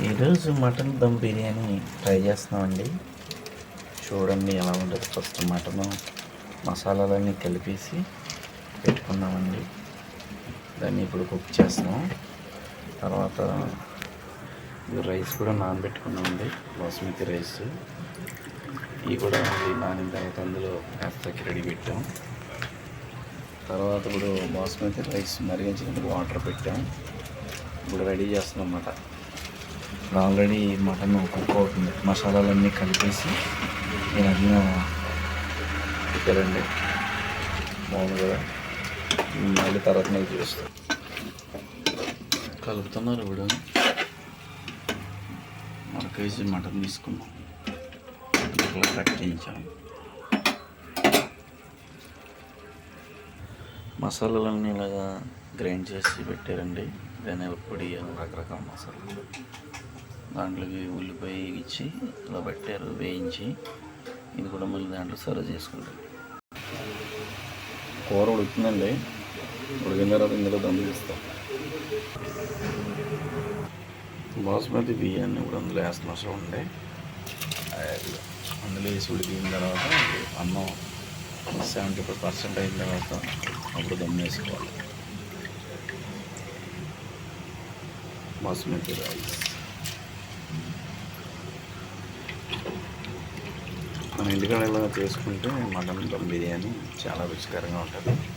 ఈరోజు mutton dum biryani try చేస్తున్నామండి. చూడండి ఎలా ఉంటుంది ఫస్ట్ మటన్. మసాలాలన్నీ కలిపేసి పెట్టుకున్నామండి దాన్ని ఇప్పుడు కుక్ చేస్తున్నాం. తర్వాత రైస్ కూడా నానబెట్టుకున్నామండి. బాస్మతి రైస్. ఇవి కూడా నానిన తర్వాత అందులో కాస్త రెడీ పెట్టాం. తర్వాత ఇప్పుడు బాస్మతి రైస్ మరిగించినప్పుడు వాటర్ పెట్టాం. ఇప్పుడు రెడీ చేస్తున్నాం అన్నమాట. ఇప్పుడు ఆల్రెడీ మటన్ కుక్ అవుతుంది. మసాలాలన్నీ కలిపేసి నేను అన్నీ పెట్టారండి బాగుంది కదా? మళ్ళీ తర్వాత నేను చూస్తాను కలుపుతున్నారు ఇప్పుడు. ఒక కేజీ మటన్ తీసుకున్నాం ఇట్లా కట్ చేయించాము మసాలాలన్నీ ఇలాగా గ్రైండ్ చేసి పెట్టారండి. ధనియాల పొడి రకరకాల మసాలాలు. దాంట్లోకి ఉల్లిపాయ ఇచ్చి ఇలా పెట్టారు వేయించి. ఇది కూడా మళ్ళీ దాంట్లో సర్వ్ చేసుకుంటాం. కూర ఉడుకుతుందండి ఉడికిన తర్వాత ఇందులో దమ్ చేస్తాం బాస్మతి బియ్యాన్ని కూడా అందులో వేస్తున్న అవసరం ఉండే అందులో వేసి ఉడికిన తర్వాత అన్నం సెవెంటీ ఫైవ్ పర్సెంట్ అయిన తర్వాత అప్పుడు దమ్ వేసుకోవాలి. బాస్మతి రైస్ మనం ఇంటికాడ చేసుకుంటే మటన్ దమ్ బిర్యానీ చాలా రుచికరంగా ఉంటుంది.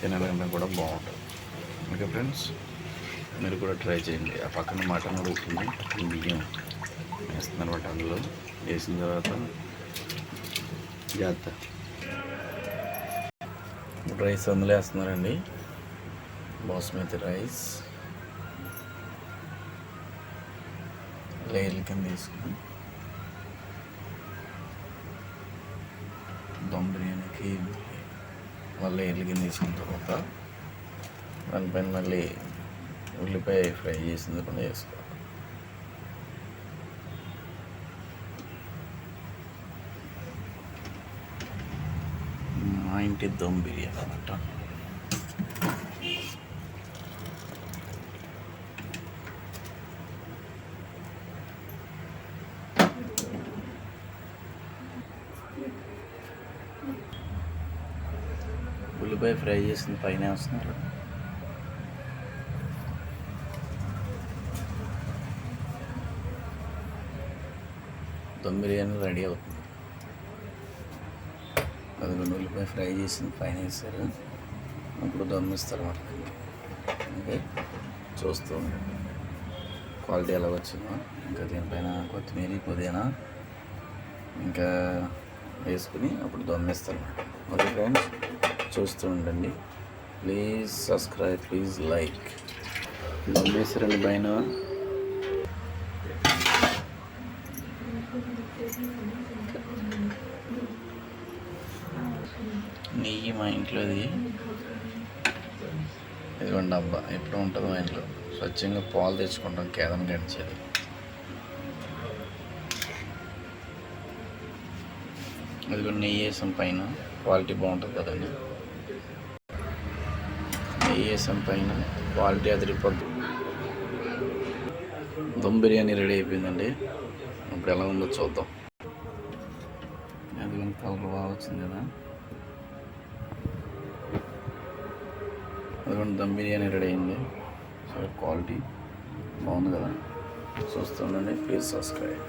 తినడానికి కూడా బాగుంటుంది. ఓకే ఫ్రెండ్స్ మీరు కూడా ట్రై చేయండి. ఆ పక్కన మటన్ ఉడుకుతుంది పక్కన బియ్యం వేస్తున్నారు మటన్లో అందులో. వేసిన తర్వాత జాగ్రత్త. రైస్ అందులో వేస్తున్నారండి. బాస్మతి రైస్. లేయర్ల కింద తీసుకుని బిర్యానీకి మళ్ళీ ఎల్లు తీసుకున్న తర్వాత దానిపైన మళ్ళీ ఉల్లిపాయ ఫ్రై చేసింది కూడా వేసుకోవాలి మా ఇంటి దమ్ బిర్యానీ అనమాట ఉల్లిపాయ ఫ్రై చేసింది పైన వస్తున్నారు. దమ్ బిర్యానీ రెడీ అవుతుంది. అది రెండు ఉల్లిపాయ ఫ్రై చేసింది పైన వేస్తారు అప్పుడు దమ్ ఇస్తారు మనకి ఓకే చూస్తూ క్వాలిటీ ఎలా వచ్చిందో. ఇంకా దీనిపైన కొత్తిమీర పుదీనా ఇంకా వేసుకుని అప్పుడు దమ్మేస్తాను ఓకే ఫ్రెండ్స్ చూస్తూ ఉండండి. Please subscribe please like. దమ్మేస్తారండి పైన. నెయ్యి మా ఇంట్లోది. ఇదిగోండి అబ్బా ఎప్పుడు ఉంటుంది మా ఇంట్లో. స్వచ్ఛంగా పాలు తెచ్చుకుంటాం కేదన గడిచేది. అది కూడా నెయ్యి వేసాం పైన. క్వాలిటీ బాగుంటుంది కదండి. నెయ్యి వేసాం పైన. క్వాలిటీ అదిరిపోద్ది. దమ్ బిర్యానీ రెడీ అయిపోయిందండి. ఇప్పుడు ఎలా ఉందో చూద్దాం. అది కూడా కలర్ బాగా వచ్చింది కదా. అది కూడా దమ్ బిర్యానీ రెడీ అయింది. సో క్వాలిటీ బాగుంది కదా. చూస్తుండండి ప్లీజ్ సబ్స్క్రైబ్.